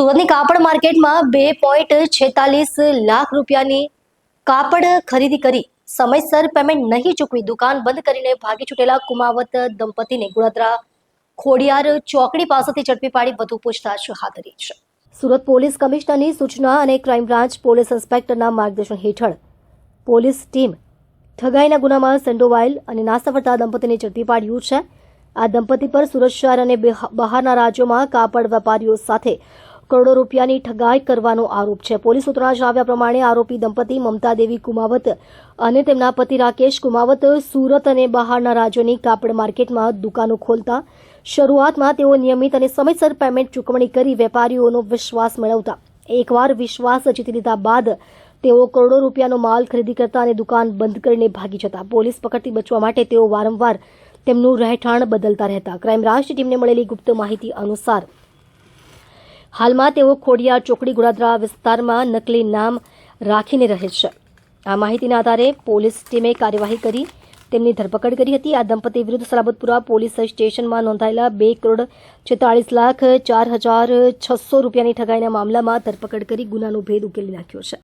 સુરતની કાપડ માર્કેટમાં બે પોઈન્ટ છેતાલીસ લાખ રૂપિયાની કાપડ ખરીદી કરી. સમયસર પેમેન્ટ નહીં ચૂકવી દુકાન બંધ કરીને ભાગી છૂટેલા કુમાવત દંપતીને ગુણત્રા ખોડિયાર ચોકડી પાસેથી ઝડપી પાડી વધુ પૂછતાછ હાથ ધરી છે. સુરત પોલીસ કમિશનરની સૂચના અને ક્રાઇમ બ્રાન્ચ પોલીસ ઇન્સ્પેક્ટરના માર્ગદર્શન હેઠળ પોલીસ ટીમ ઠગાઈના ગુનામાં સંડોવાયેલ અને નાસફળતા દંપતીને ઝડપી પાડ્યું છે. આ દંપતી પર સુરત શહેર અને બિહ- બહારના રાજ્યોમાં કાપડ વેપારીઓ સાથે કરોડો રૂપિયાની ઠગાઈ કરવાનો આરોપ છે. પોલીસ સૂત્રોના જણાવ્યા પ્રમાણે આરોપી દંપતી મમતા દેવી કુમાવત અને તેમના પતિ રાકેશ કુમાવત સુરત અને બહારના રાજ્યોની કાપડ માર્કેટમાં દુકાનો ખોલતા શરૂઆતમાં તેઓ નિયમિત અને સમયસર પેમેન્ટ ચૂકવણી કરી વેપારીઓનો વિશ્વાસ મેળવતા. એકવાર વિશ્વાસ જીતી લીધા બાદ તેઓ કરોડો રૂપિયાનો માલ ખરીદી કરતા અને દુકાન બંધ કરીને ભાગી જતા. પોલીસ પકડથી બચવા માટે તેઓ વારંવાર તેમનું રહેઠાણ બદલતા રહેતા. ક્રાઇમ બ્રાન્ચ ટીમને મળેલી ગુપ્ત માહિતી અનુસાર હાલમાં તેઓ ખોડિયાર ચોકડી ગુડાદરા વિસ્તારમાં નકલી નામ રાખીને રહે છે. આ માહિતીના આધારે પોલીસ ટીમે કાર્યવાહી કરી, તેમની ધરપકડ કરી હતી. આ દંપતી વિરુદ્ધ સલાબતપુરા પોલીસ સ્ટેશનમાં નોંધાયેલા બે કરોડ છેતાળીસ લાખ ચાર હજાર છસો રૂપિયાની ઠગાઈના મામલામાં ધરપકડ કરી ગુનાનો ભેદ ઉકેલી નાખ્યો છે.